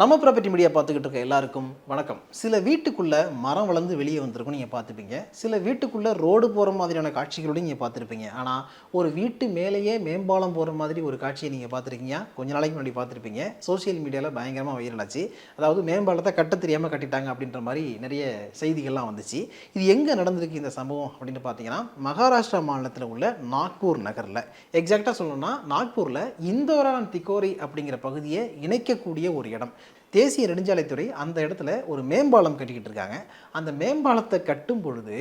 நம்ம property media பார்த்துக்கிட்டு இருக்க எல்லாருக்கும் வணக்கம். சில வீட்டுக்குள்ளே மரம் வளர்ந்து வெளியே வந்திருக்கும் நீங்கள் பார்த்துப்பீங்க. சில வீட்டுக்குள்ளே ரோடு போகிற மாதிரியான காட்சிகளோடு நீங்கள் பார்த்துருப்பீங்க. ஆனால் ஒரு வீட்டு மேலேயே மேம்பாலம் போகிற மாதிரி ஒரு காட்சியை நீங்கள் பார்த்துருக்கீங்க. கொஞ்ச நாளைக்கு முன்னாடி பார்த்துருப்பீங்க. சோஷியல் மீடியாவில் பயங்கரமாக வைரலாச்சு அதாவது மேம்பாலத்தை கட்ட தெரியாமல் கட்டிட்டாங்க அப்படின்ற மாதிரி நிறைய செய்திகள்லாம் வந்துச்சு. இது எங்கே நடந்திருக்கு இந்த சம்பவம் அப்படின்னு பார்த்தீங்கன்னா மகாராஷ்டிரா மாநிலத்தில் உள்ள நாக்பூர் நகரில். எக்ஸாக்டாக சொல்லணும்னா நாக்பூரில் இந்தோரான் திக்கோரி அப்படிங்கிற பகுதியை இணைக்கக்கூடிய ஒரு இடம். தேசிய நெடுஞ்சாலைத்துறை அந்த இடத்துல ஒரு மேம்பாலம் கட்டிக்கிட்டு இருக்காங்க. அந்த மேம்பாலத்தை கட்டும் பொழுது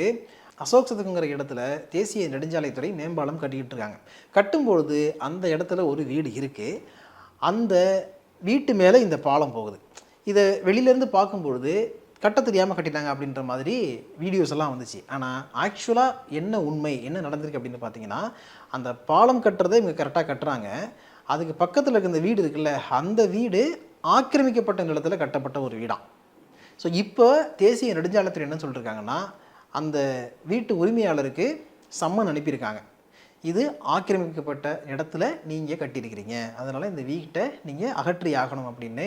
அசோக் சதுக்குங்கிற இடத்துல தேசிய நெடுஞ்சாலைத்துறை மேம்பாலம் கட்டிக்கிட்டு இருக்காங்க. கட்டும் பொழுது அந்த இடத்துல ஒரு வீடு இருக்குது அந்த வீட்டு மேலே இந்த பாலம் போகுது. இதை வெளியிலேருந்து பார்க்கும்பொழுது கட்ட தெரியாமல் கட்டிட்டாங்க அப்படின்ற மாதிரி வீடியோஸ் எல்லாம் வந்துச்சு. ஆனால் ஆக்சுவலாக என்ன உண்மை என்ன நடந்திருக்கு அப்படின்னு பார்த்தீங்கன்னா அந்த பாலம் கட்டுறதை இவங்க கரெக்டாக கட்டுறாங்க. அதுக்கு பக்கத்தில் இருக்க இந்த வீடு இருக்குல்ல அந்த வீடு ஆக்கிரமிக்கப்பட்ட நிலத்தில் கட்டப்பட்ட ஒரு வீடாம். ஸோ இப்போ தேசிய நெடுஞ்சாலைத்துறை என்ன சொல்லியிருக்காங்கன்னா அந்த வீட்டு உரிமையாளருக்கு சம்மன் அனுப்பியிருக்காங்க. இது ஆக்கிரமிக்கப்பட்ட இடத்துல நீங்கள் கட்டியிருக்கிறீங்க. அதனால் இந்த வீட்டை நீங்கள் அகற்றி ஆகணும் அப்படின்னு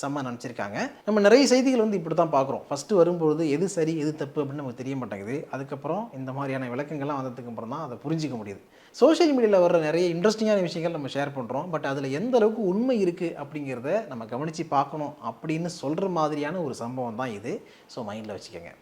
செம்ம நினச்சிருக்காங்க. நம்ம நிறைய செய்திகள் வந்து இப்படி தான் பார்க்குறோம். ஃபஸ்ட்டு வரும்பொழுது எது சரி எது தப்பு அப்படின்னு நமக்கு தெரிய மாட்டேங்குது. அதுக்கப்புறம் இந்த மாதிரியான விளக்கங்கள்லாம் வந்ததுக்கு அப்புறம் தான் அதை புரிஞ்சிக்க முடியுது. சோஷியல் மீடியாவில் வர்ற நிறைய இன்ட்ரெஸ்டிங்கான விஷயங்கள் நம்ம ஷேர் பண்ணுறோம் பட் அதில் எந்த அளவுக்கு உண்மை இருக்குது அப்படிங்கிறத நம்ம கவனித்து பார்க்கணும் அப்படின்னு சொல்கிற மாதிரியான ஒரு சம்பவம் தான் இது. ஸோ மைண்டில் வச்சுக்கோங்க.